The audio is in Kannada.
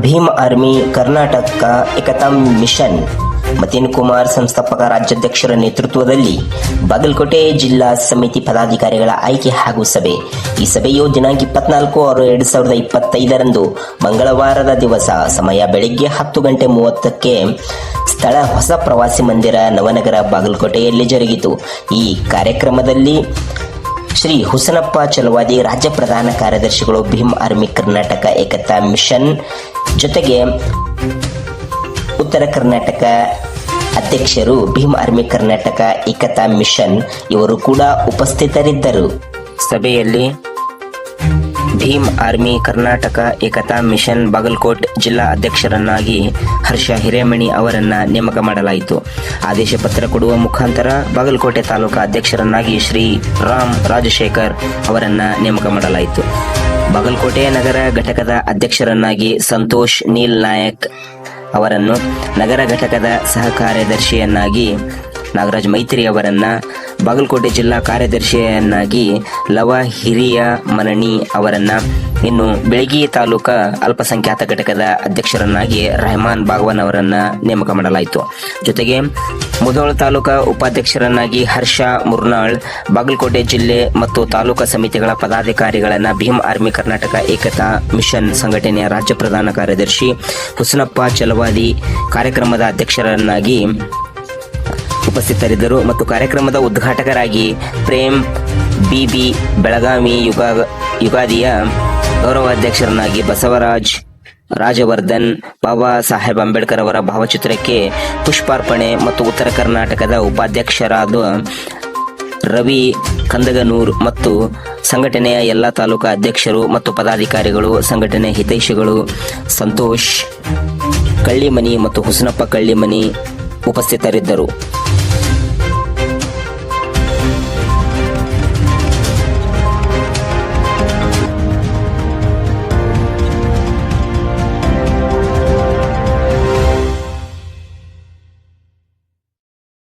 ಭೀಮ್ ಆರ್ಮಿ ಕರ್ನಾಟಕ ಏಕತಾ ಮಿಷನ್. ಮತಿನ್ ಕುಮಾರ್ ಸಂಸ್ಥಾಪಕ ರಾಜ್ಯಾಧ್ಯಕ್ಷರ ನೇತೃತ್ವದಲ್ಲಿ ಬಾಗಲಕೋಟೆ ಜಿಲ್ಲಾ ಸಮಿತಿ ಪದಾಧಿಕಾರಿಗಳ ಆಯ್ಕೆ ಹಾಗೂ ಸಭೆ. ಈ ಸಭೆಯು ದಿನಾಂಕ ಇಪ್ಪತ್ನಾಲ್ಕು ಆರು ಎರಡು ಸಾವಿರದ ಇಪ್ಪತ್ತೈದರಂದು ಮಂಗಳವಾರದ ದಿವಸ. ಸಮಯ ಬೆಳಿಗ್ಗೆ ಹತ್ತು ಗಂಟೆ ಮೂವತ್ತಕ್ಕೆ ಸ್ಥಳ ಹೊಸ ಪ್ರವಾಸಿ ಮಂದಿರ ನವನಗರ ಬಾಗಲಕೋಟೆಯಲ್ಲಿ ಜರುಗಿತು. ಈ ಕಾರ್ಯಕ್ರಮದಲ್ಲಿ ಶ್ರೀ ಹುಸನಪ್ಪ ಚಲವಾದಿ ರಾಜ್ಯ ಪ್ರಧಾನ ಕಾರ್ಯದರ್ಶಿಗಳು ಭೀಮ್ ಆರ್ಮಿ ಕರ್ನಾಟಕ ಏಕತಾ ಮಿಷನ್ ಜೊತೆಗೆ ಉತ್ತರ ಕರ್ನಾಟಕ ಅಧ್ಯಕ್ಷರು ಭೀಮ್ ಆರ್ಮಿ ಕರ್ನಾಟಕ ಏಕತಾ ಮಿಷನ್ ಇವರು ಕೂಡ ಉಪಸ್ಥಿತರಿದ್ದರು. ಸಭೆಯಲ್ಲಿ ಭೀಮ್ ಆರ್ಮಿ ಕರ್ನಾಟಕ ಏಕತಾ ಮಿಷನ್ ಬಾಗಲಕೋಟ್ ಜಿಲ್ಲಾ ಅಧ್ಯಕ್ಷರನ್ನಾಗಿ ಹರ್ಷ ಹಿರೇಮಣಿ ಅವರನ್ನ ನೇಮಕ ಮಾಡಲಾಯಿತು. ಆದೇಶ ಪತ್ರ ಕೊಡುವ ಮುಖಾಂತರ ಬಾಗಲಕೋಟೆ ತಾಲೂಕಾ ಅಧ್ಯಕ್ಷರನ್ನಾಗಿ ಶ್ರೀ ರಾಮ್ ರಾಜಶೇಖರ್ ಅವರನ್ನ ನೇಮಕ ಮಾಡಲಾಯಿತು. ಬಾಗಲಕೋಟೆ ನಗರ ಘಟಕದ ಅಧ್ಯಕ್ಷರನ್ನಾಗಿ ಸಂತೋಷ್ ನೀಲ್ ನಾಯಕ್ ಅವರನ್ನು ನಗರ ಘಟಕದ ಸಹ ಕಾರ್ಯದರ್ಶಿಯನ್ನಾಗಿ ನಾಗರಾಜ್ ಮೈತ್ರಿ ಅವರನ್ನ ಬಾಗಲಕೋಟೆ ಜಿಲ್ಲಾ ಕಾರ್ಯದರ್ಶಿಯನ್ನಾಗಿ ಲವ ಹಿರಿಯ ಮನಣಿ ಅವರನ್ನ ಇನ್ನು ಬೆಳಗಿ ತಾಲೂಕಾ ಅಲ್ಪಸಂಖ್ಯಾತ ಘಟಕದ ಅಧ್ಯಕ್ಷರನ್ನಾಗಿ ರೆಹಮಾನ್ ಬಾಗ್ವಾನ್ ಅವರನ್ನ ನೇಮಕ ಮಾಡಲಾಯಿತು. ಜೊತೆಗೆ ಮುಧೋಳ ತಾಲೂಕಾ ಉಪಾಧ್ಯಕ್ಷರನ್ನಾಗಿ ಹರ್ಷ ಮುರ್ನಾಳ್, ಬಾಗಲಕೋಟೆ ಜಿಲ್ಲೆ ಮತ್ತು ತಾಲೂಕಾ ಸಮಿತಿಗಳ ಪದಾಧಿಕಾರಿಗಳನ್ನ ಭೀಮ್ ಆರ್ಮಿ ಕರ್ನಾಟಕ ಏಕತಾ ಮಿಷನ್ ಸಂಘಟನೆಯ ರಾಜ್ಯ ಪ್ರಧಾನ ಕಾರ್ಯದರ್ಶಿ ಹುಸನಪ್ಪ ಚಲವಾದಿ ಕಾರ್ಯಕ್ರಮದ ಅಧ್ಯಕ್ಷರನ್ನಾಗಿ ಉಪಸ್ಥಿತರಿದ್ದರು ಮತ್ತು ಕಾರ್ಯಕ್ರಮದ ಉದ್ಘಾಟಕರಾಗಿ ಪ್ರೇಮ್ ಬಿಬಿ ಬೆಳಗಾವಿ ಯುಗ ಯುಗಾದಿಯ ಗೌರವಾಧ್ಯಕ್ಷರನ್ನಾಗಿ ಬಸವರಾಜ್ ರಾಜವರ್ಧನ್ ಬಾಬಾ ಸಾಹೇಬ್ ಅಂಬೇಡ್ಕರ್ ಅವರ ಭಾವಚಿತ್ರಕ್ಕೆ ಪುಷ್ಪಾರ್ಪಣೆ ಮತ್ತು ಉತ್ತರ ಕರ್ನಾಟಕದ ಉಪಾಧ್ಯಕ್ಷರಾದ ರವಿ ಕಂದಗನೂರ್ ಮತ್ತು ಸಂಘಟನೆಯ ಎಲ್ಲ ತಾಲೂಕಾ ಅಧ್ಯಕ್ಷರು ಮತ್ತು ಪದಾಧಿಕಾರಿಗಳು, ಸಂಘಟನೆ ಹಿತೈಷಿಗಳು ಸಂತೋಷ್, ಕಳ್ಳಿಮನಿ ಮತ್ತು ಹುಸನಪ್ಪ ಕಳ್ಳಿಮನಿ ಉಪಸ್ಥಿತರಿದ್ದರು.